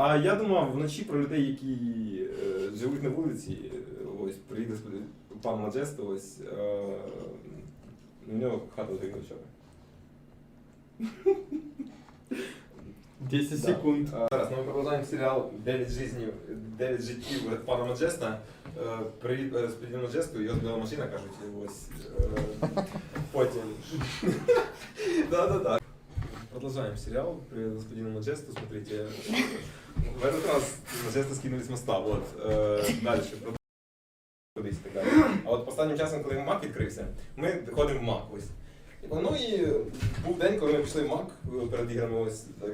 А я думав вночі про людей, які е, живуть на вулиці. Е, Ось приїде сюди пан Маджесто, ось е, у нього хата згоріла вчора. 10 Да. секунд. А, Зараз ми продовжуємо серіал «Дев'ять жизнів, дев'ять життів пана Маджеста. Е, Привіт е, господину Маджесту, його збила машина, кажуть, ось. е, Потім. Да-да-да. Продолжаем сериал. Привет господину Маджесту, смотрите. В этот раз Маджеста скинули с моста, вот. Э, дальше. Кудись так далі. А от останнім часом, коли Мак відкрився, ми ходимо в Мак ось. Ну і був день, коли ми пішли в Мак е, перед іграми ось е,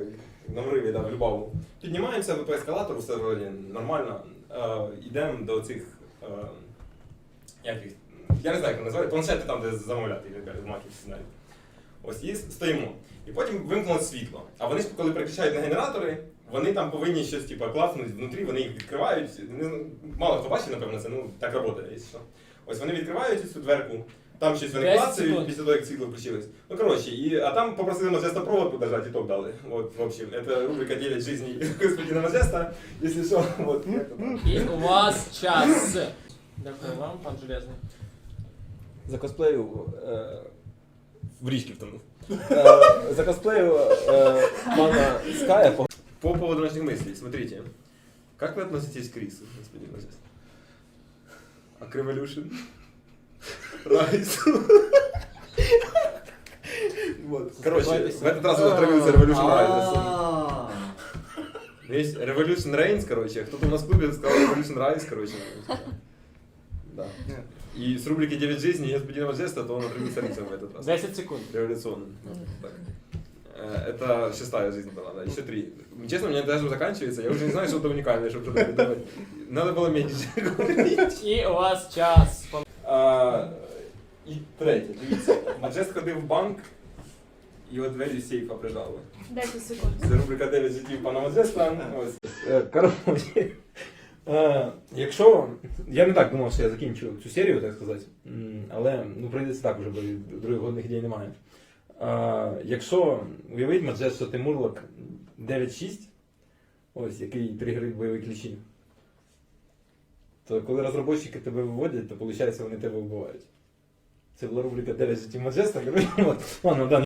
на вриві, да, в Любаву. Піднімаємося по ескалатору, все вроді нормально. Е, йдемо до цих. Е, як їх? Я не знаю, як називають, планшети там, де замовляти так в Макі всі знають. Ось і стоїмо. І потім вимкнулося світло. А вони ж, коли переключають на генератори, вони там повинні щось типу, класнути внутрі, вони їх відкривають. Не Мало хто бачив, напевно, це ну так працює, якщо що. Ось вони відкривають цю дверку, там щось вони клацають після того, як світло включилось. Ну коротше, і, а там попросили Мазеста провод подержати, і ток дали. Вот, в общем, это рубрика 9 жизней господина Мазеста. Если что, вот. как-то. І у вас час. Дякую вам, пан Железний. За косплею е, в річки втонув. Э, За косплею э, пана Ская по- По поводу наших мыслей, смотрите. Как вы относитесь к Крису, господин Мазест? А к Revolution? Райсу? Вот. Короче, в этот раз он отравился Revolution Rise. Есть Revolution Reigns, короче. Кто-то у нас в клубе сказал Revolution Rise, короче. Да. И с рубрики 9 жизней господина Мазеста, то он отравился Рисом в этот раз. 10 секунд. Революционным. Так. Э, Это шестая жизнь была, да, еще три. Честно, у меня даже заканчивается, я уже не знаю, что-то уникальное, чтобы что-то придумать. Надо было меньше говорить. І у вас час. А, і третє, дивіться. Маджест ходив в банк, і от двері сейфа прижали. 10 секунд. Це рубрика 9 життів пана Маджеста. Ось. Е, Коротше. Е, Якщо. Я не так думав, що я закінчу цю серію, так сказати. Але ну, прийдеться так вже, бо других годних ідей немає. Е, Якщо уявить Маджест, що ти Мурлок 9-6, ось який тригерить бойові ключі, то коли розробники тебе виводять, то виходить вони тебе вбивають. Це була рубрика 9 життів Маджеста. Ладно, да,